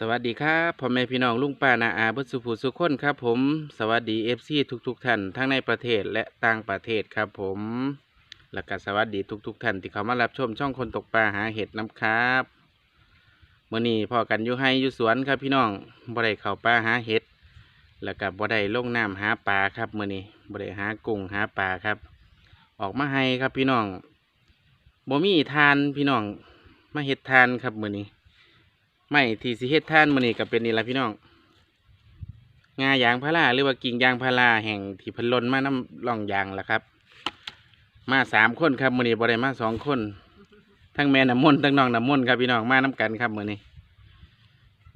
สวัสดีครับพ่อแม่พี่น้องลุงป้านาอาเบุสุภูสุคนครับผม สวัสดีเอฟซีทุกๆท่านทั้งในประเทศและต่างประเทศครับผมและก็สวัสดีทุกๆท่านที่เขามารับชมช่องคนตกปลาหาเห็ดน้ำครับเมื่อนี้พอกันอยู่ให้อยู่สวนครับพี่น้องบ่ได้เข้าป่าหาเห็ดแล้วก็บ่ได้ลงน้ำหาปลาครับเมื่อนี้บ่ได้หากุ้งหาปลาครับ ออกมาให้ครับพี่น้องบ่มีทานพี่น้องมาเห็ดทานครับเมื่อนี้ ไม่ที่สิเฮ็ดท่านมื้อนี้ก็เป็นนี่ละพี่น้องงายางพาราหรือว่ากิ่งยางพาราแห่งที่พันลนมาน้ำร่องยางล่ะครับ มาสามคนครับมื้อนี้บ่ได้มาสองคน ทั้งแม่น้ำมนต์ทั้งน้องน้ำมนต์ครับพี่น้องมาน้ำกันครับมือนี้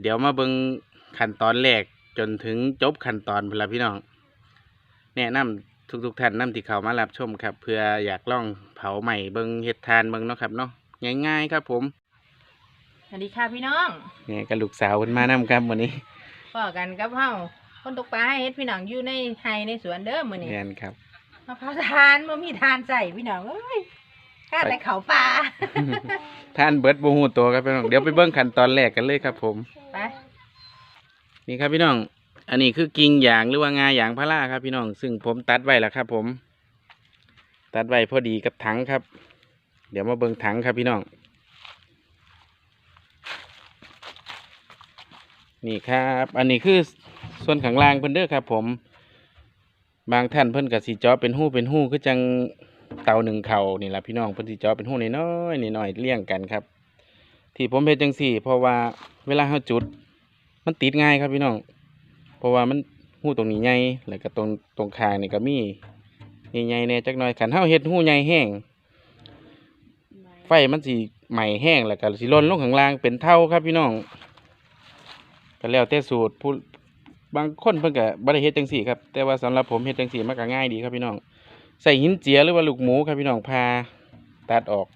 เดี๋ยวมาเบิ่งขั้นตอนแรกจนถึงจบขั้นตอนพุ่นละพี่น้อง แนะนำทุกๆท่านนํที่เขามารับชมครับ เพื่ออยากล่องเผาใหม่เบิ่งเฮ็ดทานเบิ่งเนาะครับเนาะง่ายๆครับผม สวัสดีค่ะพี่น้องนี่กับลูกสาวเพิ่นมานํครับมื้อนี้พอกันกับเฮาคนตกปลาให้เฮ็ดพี่น้องอยู่ในไฮในสวนเด้อมื้อนี้แม่นครับมะพร้าวทานบ่มีทานใส่พี่น้องเอ้ยข้าแต่เขาปลาท่านเบิร์ดบูฮูตัวครับพี่น้องเดี๋ยวไปเบิ้งขั้นตอนแรกกันเลยครับ ผมไปนี่ครับพี่น้อง อันนี้คือกิ่งยางหรือว่างายางพาราครับ พี่น้อง ซึ่งผมตัดไว้แล้วครับ ผม ตัดไว้พอดีกับถังครับ เดี๋ยวมาเบิ้งถังครับพี่น้อง นี่ครับ อันนี้คือส่วนข้างล่างเพิ่นเด้อครับ ผม บางท่านเพิ่นก็สิเจาะเป็นหู้เป็นหู้คือจังเตาหนึ่งเข่านี่แหละพี่น้องเพิ่นสิเจาะเป็นหู้น้อยๆน้อยๆเลี่ยงกันครับ ที่ผมเฮ็ดจังซี่ เพราะว่าเวลาเฮาจุด มันติดง่ายครับพี่น้อง เพราะว่ามันหู้ตรงนี้ใหญ่แล้วก็ตรงตรงคางนี่ก็มีใหญ่แน่จักหน่อยขันเฮาเฮ็ดหู้ใหญ่แห้งไฟมันสิใหม่แห้งแล้วก็สิหล่นลงข้างล่างเป็นเท่าครับพี่น้อง ก็แล้วแต่สูตรผู้บางคนเพิ่นก็บ่ได้เฮ็ดจังซี่ครับแต่ว่าสำหรับผมเฮ็ดจังซี่มันก็ง่ายดีครับพี่น้องใส่หินเจียหรือว่าลูกหมูครับพี่น้องพาตัดออก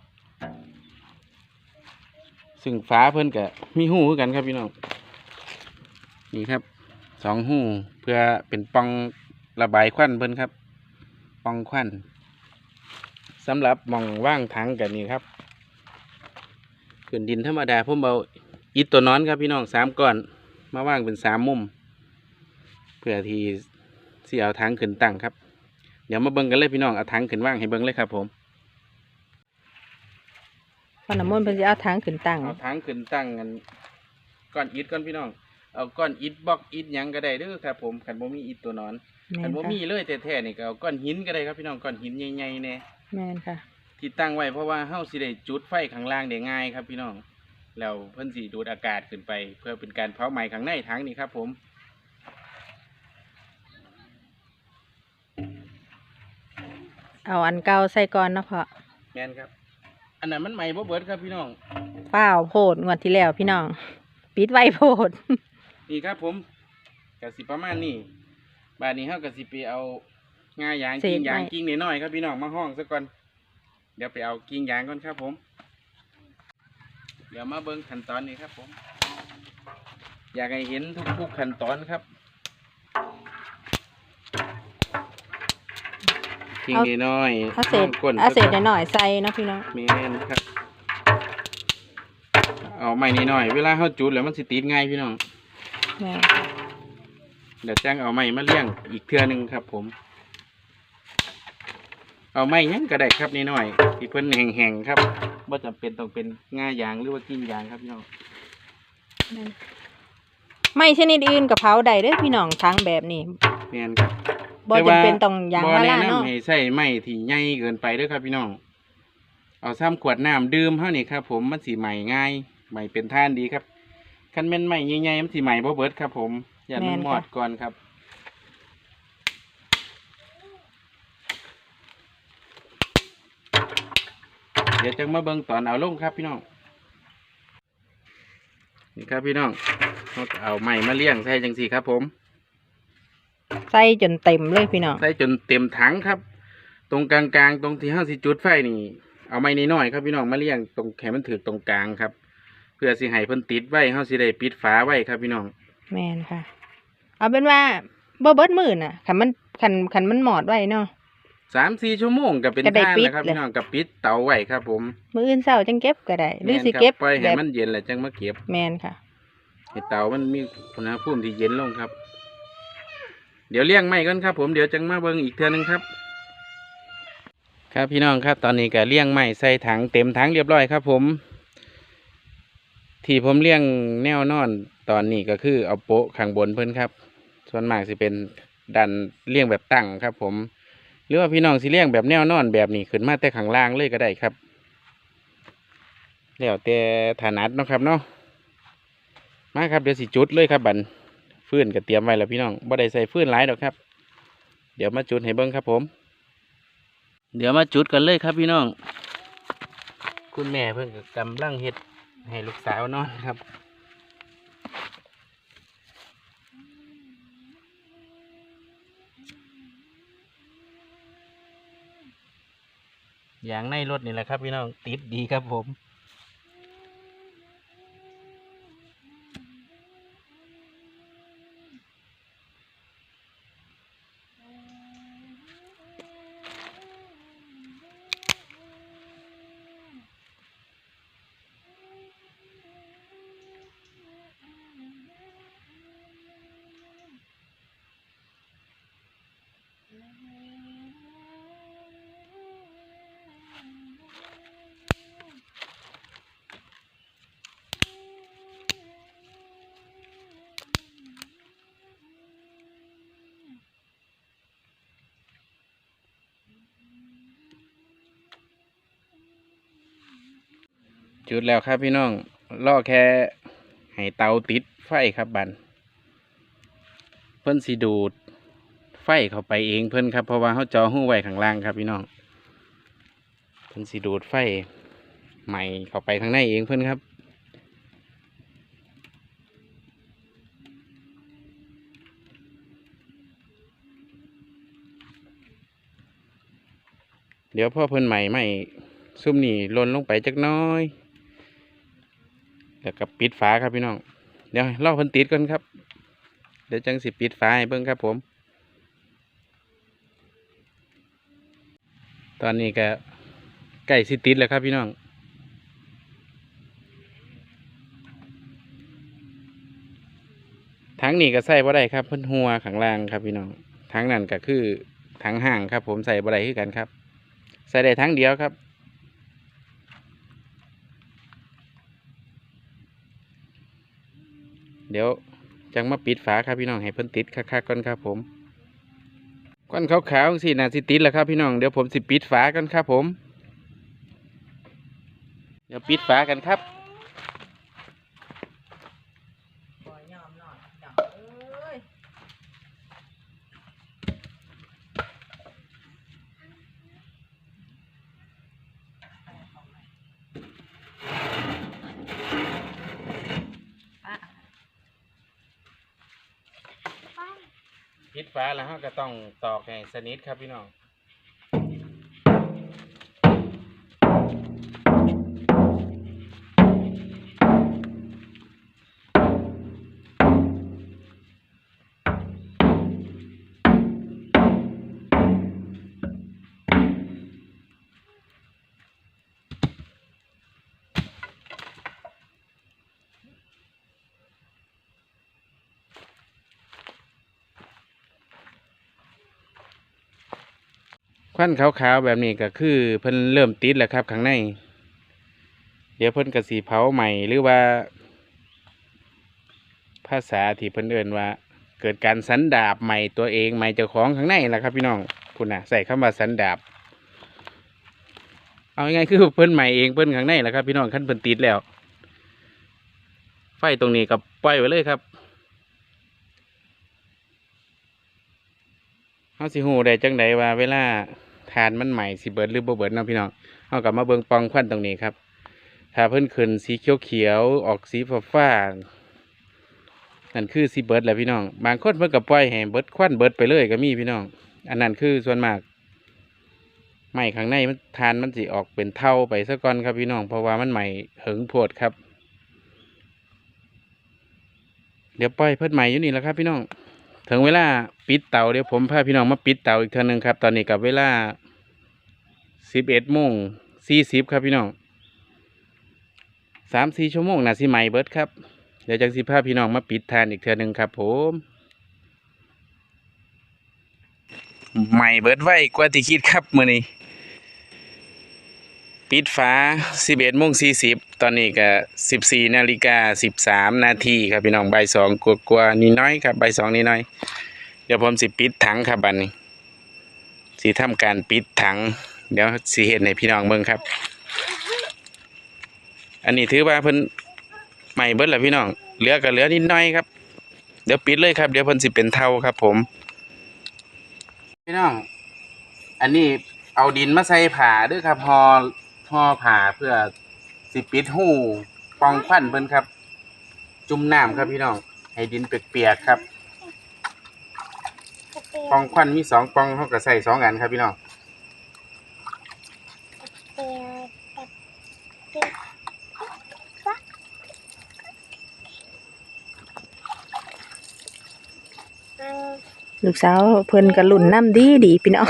ซึ่งฟ้าเพิ่นก็มีหูคือกันครับพี่น้องนี่ครับสองหูเพื่อเป็นปองระบายควันเพิ่นครับปองควันสำหรับมองว่างถังกันนี่ครับขึ้นดินธรรมดาผมเอาอิฐตัวนอนครับพี่น้องสามก้อน มาว่างเป็นสามมุม เพื่อที่สิเอาถังขึ้นตั้งครับ เดี๋ยวมาเบิ่งกันเลยพี่น้องเอาถังขึ้นว่างให้เบิ่งเลยครับ ผมพอน้ำมนต์เพิ่นสิเอาทางขึ้นตั้งเอาถังขึ้นตั้งกันก้อนอิฐก้อนพี่น้อง เอาก้อนอิฐบล็อกอิฐหยังก็ได้เด้อครับ ผมขันบ่มีอิฐตัวนอนแม่ขันนบ่ค่ะมีเลยแท้ๆนี่ก็เอาก้อนหินก็ได้ครับพี่น้องก้อนหินใหญ่ๆแน่แม่นค่ะ ที่ตั้งไว้เพราะว่าเฮาสิได้จุดไฟข้างล่างได้ง่ายครับพี่น้อง แล้วเพิ่นสิดูดอากาศขึ้นไป เพื่อเป็นการเผาไหม้ข้างในถังนี่ครับ ผมเอาอันเก่าใส่ก่อนเนาะพ่อแม่นครับ อันนั้นมันไหม้บ่เบิดครับพี่น้องเปล่าโพดงวดที่แล้วพี่น้อง ปิดไว้โพด นี่ครับผมก็สิประมาณนี้บาดนี้เฮาก็สิไปเอางายางเศษกิ่งยางไม้ กิ่งน้อยๆครับพี่น้องมาห้องซะก่อนเดี๋ยวไปเอากิ่งยางก่อนครับผมเดี๋ยวมาเบิ่งขั้นตอนนี้ครับผม อยากให้เห็นทุกๆขั้นตอนครับกิ่งน้อยๆเอาเศษห้งก้นเอาเศษซะก่อนหน่อยๆใส่เนาะพี่น้องแม่นครับ เอาไม้นิดหน่อยเวลาเขาจุดแล้วมันสิติดง่ายพี่น้องแม่นค่ะเดี๋ยวจ้างเอาไม้มาเลี้ยงอีกเทื่อหนึ่งครับผม เอาไม้หยังก็ได้ครับนิดหน่อยที่เพิ่นแห้งๆครับว่าจำเป็นต้องเป็นง่ายางหรือว่ากิ่งยางครับพี่น้องไม่ชนิดอื่นกับเผาได้เด้อพี่น้องทางแบบนี้แม่นครับบ่จำเป็นต้องยางบ่พาแนะราเนาะนำให้ใส่ไม้ที่ใหญ่เกินไปเด้อครับพี่น้องเอาซ้ำขวดน้ำดื่มเท่านี้ครับ ผมมันสีใหม่ง่ายใหม่เป็นท่านดีครับคันแม่นใหม่ใหญ่ๆมันสีใหม่บ่เบิดครับ ผมอย่ามันหมอดก่อนครับ ดี๋ยวจะมาเบิ่งตอนเอาลงครับพี่น้องนี่ครับพี่น้องเราก็เอาไม้มาเลี้ยงใส่จังสี่ครับ ผม ใส่จนเต็มเลยพี่น้องใส่จนเต็มถังครับ ตรงกลางๆ ตรงที่ห้าสิจุดไฟนี่เอาไม้น้อยๆครับพี่น้องมาเลี้ยงตรงแขนมันถือตรงกลางครับ เพื่อสิให้เพิ่นติดไว้เฮาสิได้ปิดฝาไว้ครับพี่น้องแม่นค่ะ เอาเป็นว่าบ่เบิดมื้อน่ะคันมันคันคันมันหมอดไว้เนาะ สามสี่ชั่วโมงก็เป็นก็ได้ท่านปิดแล้วครับเลย พี่น้องกับปิดเตาไว้ครับ ผมมื้ออื่นเช้าจังเก็บก็ได้หรือสิแม่นคบเก็บปล่อยแบให้บมันเย็นแล้วจังมาเก็บแม่นค่ะ ให้เตามันมีอุณหภูมิที่เย็นลงครับ เดี๋ยวเลี้ยงไม่กันครับ ผมเดี๋ยวจังมาเบิ่งอีกเทื่อนึงครับ ครับพี่น้องครับตอนนี้ก็เลี้ยงไม้ใส่ถังเต็มถังเรียบร้อยครับ ผม ที่ผมเลี้ยงแนวนอนตอนนี้ก็คือเอาโป๊ะข้างบนเพิ่นครับ ส่วนมากสิเป็นดันเลี้ยงแบบตั้งครับ ผม หรือว่าพี่น้องสิเลี้ยงแบบแนวนอนแบบนี้ขึ้นมาแต่ข้างล่างเลยก็ได้ครับ แล้วแต่ถนัดเนาะครับเนาะมาครับเดี๋ยวสิจุดเลยครับบันฟื้นก็เตรียมไว้แล้วพี่น้องบ่ได้ใส่ฟื้นหลายดอกครับ เดี๋ยวมาจุดให้เบิ่งครับผม เดี๋ยวมาจุดกันเลยครับพี่น้อง คุณแม่เพิ่งก็กำลังเฮ็ดให้ลูกสาวนอนครับ อย่างในรถนี่แหละครับพี่น้องติดดีครับผม จุดแล้วครับพี่น้องล่อแค่ให้เตาติดไฟครับบันเพิ่นสีดูดไฟเข้าไปเองเพิ่นครับเพราะว่าเขาจอหู้ไว้ข้างล่างครับพี่น้องเพิ่นสีดูดไฟใหม่เข้าไปข้างในเองเพิ่นครับเดี๋ยวพ่อเพิ่นใหม่ไม่ซุ่มนี่ลนลงไปจักน้อย แล้วก็ปิดฝาครับพี่น้อง เดี๋ยวรอเพิ่นติดก่อนครับ เดี๋ยวจังสิปิดฝาให้เบิ่งครับผม ตอนนี้ก็ใกล้สิติดแล้วครับพี่น้องทั้งนี้ก็ใส่บ่ได้ครับเพิ่นหัวข้างล่างครับพี่น้องทั้งนั้นก็คือทั้งห่างครับ ผมใส่บ่ได้คือกันครับ ใส่ได้ทั้งเดียวครับ ดี๋ยวจังมาปิดฝาครับพี่น้องให้เพิ่นติดคักๆก่อนครับผมก้อนขาวๆสิน่าสิติดแล้วครับพี่น้องเดี๋ยวผมสิปิดฝากันครับผม เดี๋ยวปิดฝากันครับยอมนอนดอกเอ้ยอะ ปิดฝาแล้วเราก็ต้องตอกให้สนิทครับพี่น้อง ควันขาวๆแบบนี้ก็คือเพิ่นเริ่มติดแล้วครับข้างใน เดี๋ยวเพิ่นกระสีเผาใหม่หรือว่า ภาษาที่เพิ่นเอิ้นว่า เกิดการสันดาบใหม่ตัวเองใหม่เจ้าของข้างในแหละครับ พี่น้องคุณน่ะใส่คำว่าสันดาบ เอาง่ายๆคือเพิ่นใหม่เองเพิ่นข้างในแหละครับ พี่น้องขั้นเพิ่นติดแล้ว ไฟตรงนี้กับปล่อยไว้เลยครับเฮาสิฮู้ได้จังไดว่าเวลา ทานมันใหม่สิเบิร์ดหรือบ่เบิดเนาะพี่น้องเฮากลับมาเบิ่งปองควันตรงนี้ครับ ถ้าเพิ่นขึ้นสีเขียวๆออกสีฟ้าๆนั่นคือสิเบิร์ดแหละพี่น้อง บางคนเพิ่นก็ปล่อยให้เบิร์ดควันเบิร์ดไปเลยก็มีพี่น้อง อันนั้นคือส่วนมากไหม้ข้างในมันทานมันสิออกเป็นเท่าไปซะก่อนครับพี่น้อง เพราะว่ามันใหม่เหิงโพดครับ เดี๋ยวปล่อยเพิ่นใหม่อยู่นี่แหละครับพี่น้อง ถึงเวลาปิดเตาเดี๋ยวผมพาพี่น้องมาปิดเตาอีกเท่านึงครับ ตอนนี้กับเวลาสิบเอ็ดโมงสี่สิบครับพี่น้องสามสี่ชั่วโมงนะสิไหมเบิดครับ เดี๋ยวจังสิพาพี่น้องมาปิดทานอีกเท่านึงครับ ผมใหม่เบิดไว้กว่าที่คิดครับมื่อนี้ ปิดฟ้า 11โมง40 ตอนนี้ก็ 14นาฬิกา13 นาทีครับพี่น้องใบสองกว่าๆนิดน้อยครับใบสองนิดน้อย เดี๋ยวผมสิปิดถังครับบันี้สิทำการปิดถัง เดี๋ยวสิเห็นให้พี่น้องเบิ่งครับ อันนี้ถือว่าเพิ่นใหม่เบิดแล้วพี่น้องเหลือก็เหลือนิดน้อยครับ เดี๋ยวปิดเลยครับ เดี๋ยวเพิ่นสิเป็นเท่าครับ ผม พี่น้อง อันนี้เอาดินมาใส่ผาด้วยครับพอ พอผาเพื่อสิปิดหูปองควันเพิ่นครับ จุ่มน้ำครับพี่น้อง ให้ดินเปียกๆครับ ปองควันมีสองปองเขาก็ใส่สองอันครับพี่น้องลูกสาวเพิ่นก็ลุ่นน้ำดีดีพี่น้อง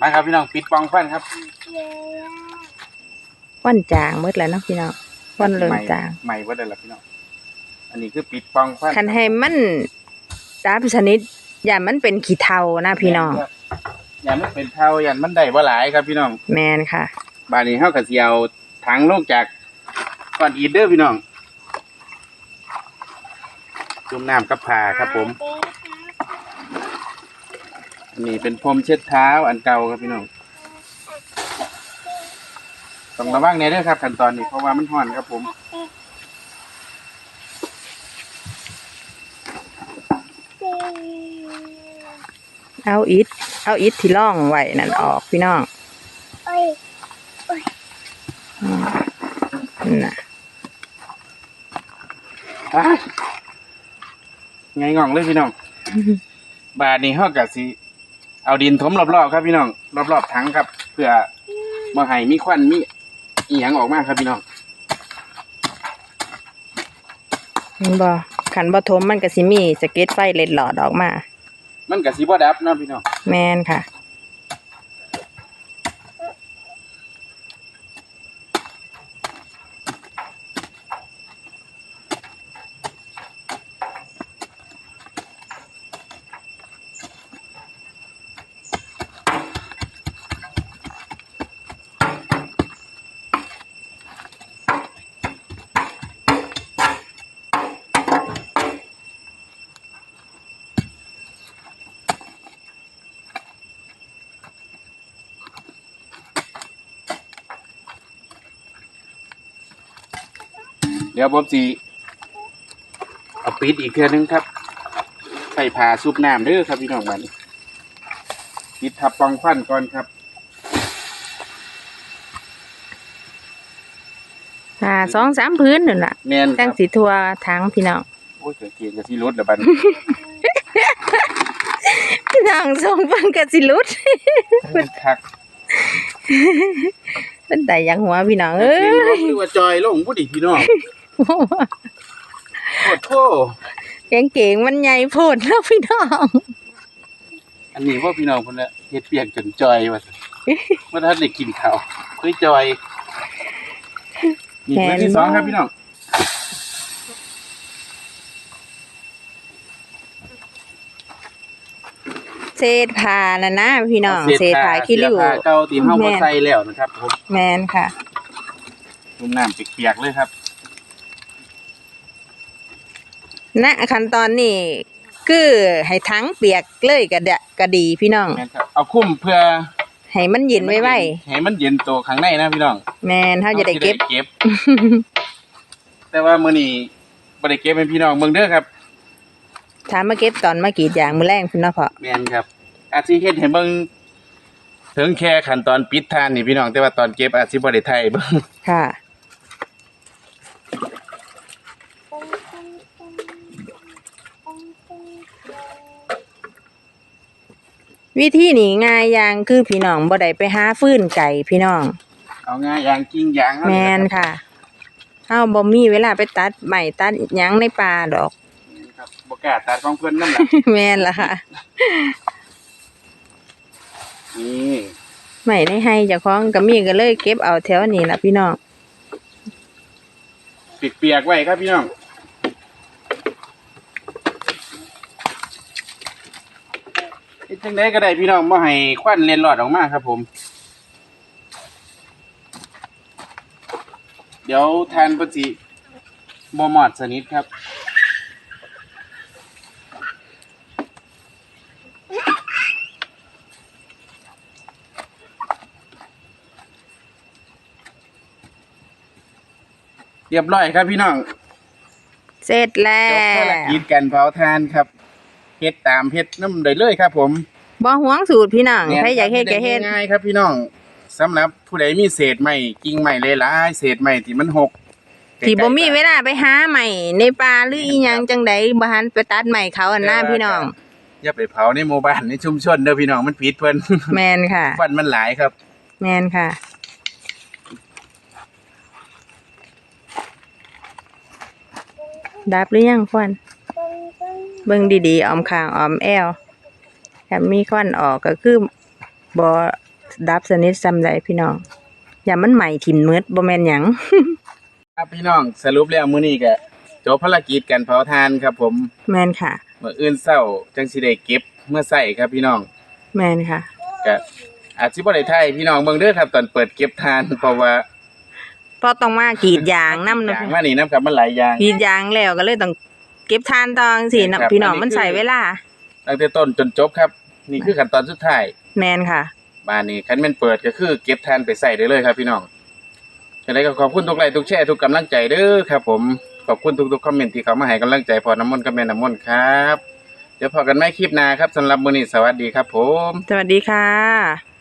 มาครับพี่น้อง ปิดปองควันครับ วันจางหมดแล้วเนาะพี่น้องวันเริ่มจางใหม่เบิดแล้วล่ะพี่น้องอันนี้คือปิดปองควันคันให้มันสามชนิดอย่ามันเป็นขี้เทานะพี่น้องอย่ามันเป็นเท่าอย่ามันได้บ่หลายครับพี่น้องแมนค่ะบานนี้เฮาก็สิเอาถังลงจากก้อนอิฐเด้อพี่น้องจุ่มน้ำกับผ้าครับผมอันนี้เป็นพรมเช็ดเท้าอันเก่าครับพี่น้อง ต้องระวังในเด้อครับขั้นตอนนี้เพราะว่ามันร้อนครับผมเอาอิฐเอาอิฐที่ร่องไว้นั่นออกพี่น้องอืมนั่นน่ะอะไงง่องเลยพี่น้อง บาทนี้เฮาก็สิเอาดินถมรอบๆครับพี่น้อง รอบๆถังครับ เพื่อบ่ให้มีควันมี อีหยังออกมาครับพี่น้องเห็นบ่ขันบ่ทมมันก็สิมีสะเก็ตไฟเล็ดหลอดออกมา มันก็สิบ่ดับเนาะพี่น้อง แมนค่ะ เดี๋ยวผมสิเอาปิดอีกเทื่อนึงครับใส่ผ้าซุปน้ำเด้อครับพี่น้องบัดนี้ปิดทับปองควันก่อนครับอ่าสองสามพื้นนั่นล่ะแม่นคตั้รังบสีทัวทั้งพี่น้องโอ้ยเกิดเกียงกับสิรถแล้วบัดนี้พี่น้องส่งเพิ่นก็สิหลุดเป็นคักเป็นแต่อยังหัวพี่น้องเอ้เอ้ยยหรือว่าจอยลงบ่ดิพี่น้อง โคตรโทเก่งเก่งๆมันใหญ่โพดแล้วพี่น้อง อันนี้ว่าพี่น้องคนละเฮ็ดเปียกจนจอยว่าซั่นว่าท่านได้กินข้าวเฮ้ยจอยนี่เพื่อนที่สองครับพี่น้องเศษผ้าน่ะนะพี่น้องเศษผ้าขี้ริ้วเสื้อผ้าเก่าตีเฮาแม่บ่นใส่แล้วนะครับผมแมนค่ะจุ่มน้ำเปียกๆเลยครับ ณขั้นตอนนี้คือให้ทั้งเปียกเลยก็ดะก็ดีพี่น้อง แม่นครับเอาคุ้มเพื่อให้มันเย็นไว้ไว้ให้มันเย็นตัวข้างในนะพี่น้องแมนเฮาจะได้เก็บเก็บแต่ว่ามื้อนี้บ่ได้เก็บให้พี่น้องเบิ่งเด้อครับถามมาเก็บตอนมากรีดยางมื้อแรงพี่น้องพอแม่นครับ อาจสิเฮ็ดให้เบิ่งถึงแค่ขั้นตอนปิดทานนี่พี่น้องแต่ว่าตอนเก็บอาจสิบ่ได้ถ่ายเบิ่ง ค่ะ วิธีนี้ง่ายอย่างคือพี่น้องบ่ได้ไปหาฟืนไก่พี่น้อง เอาง่ายอย่างจริงอย่างแมนค่ะเฮาบ่มีเวลาไปตัดใหม่ตัดหยังในป่าดอกครับบ่กล้าตัดของเพิ่นนั่นล่ะแม่นล่ะค่ะนี่ใหม่ในให้เจ้าของก็มีก็เลยเก็บเอาแถวนี้ล่ะพี่น้องเปียกๆไว้ครับพี่น้อง จังไดก็ได้พี่น้องบ่ให้ควันเลียนหลอดออกมาครับผม เดี๋ยวทานปฏิบ่หมอดสนิทครับ เรียบร้อยครับพี่น้อง เสร็จแล้จบภารว กิจการเผาทานครับเฮ็ดตามเฮ็ดน้ำได้เลยครับ ผมบ่หวงสูตรพี่น้องใครอยากเฮ็ดก็เฮ็ดง่ายๆครับ พี่น้องสำหรับผู้ใดมีเศษไม้กิ่งไม้หลายๆเศษไม้ที่มันหกที่บ่มีเวลาไปหาใหม่ในป่าหรืออีหยังจังใดบ่หันไปตัดใหม่เขาอันหน้าพี่น้องอย่าไปเผาในหมู่บ้านในชุมชนเด้อพี่น้องมันผิดเพิ่นแมนค่ะควันมันหลายครับ แมนค่ะดับหรือยังควัน เบิ่งดีๆออมข้างออมแอวถ้ามีควันออกก็คือบ่ดับสนิทซำใดพี่น้อง อย่ามันใหม่ถิ่มมืดบ่แม่นหยังครับพี่น้องสรุปแล้วมื้อนี้ก็จบภารกิจการเผาทานครับผมแมนค่ะมื้ออื่นเช้าจังสิได้เก็บเมื่อใส่ครับพี่น้องแมนค่ะก็อาจสิบ่ได้ถ่ายให้พี่น้องเบิ่งเด้อครับ ตอนเปิดเก็บทานเพราะว่าเพราะต้องมากรีดยางนำอนะย่างมานี่นํครับมันหลายอย่างกรีดยางแล้วก็เลยต้อง เก็บทานตองสิครับพี่น้องอันนี้มันใส่คือเวลาตั้งแต่ต้นจนจบครับ นี่คือขั้นตอนสุดท้ายแมนค่ะบ้านนี้คันแม่นเปิดก็คือ เก็บทานไปใส่ได้เลยครับ พี่น้องจังไดก็ขอบคุณทุกไลค์ทุกแชร์ทุกกำลังใจเด้อครับ ผมขอบคุณทุกๆคอมเมนต์ที่เขามาให้กำลังใจพอน้ำมนต์กับแม่น้ำมนต์ครับ เดี๋ยวพอกันไม่คลิปหน้าครับสำหรับมื้อนี้สวัสดีครับ ผม สวัสดีค่ะ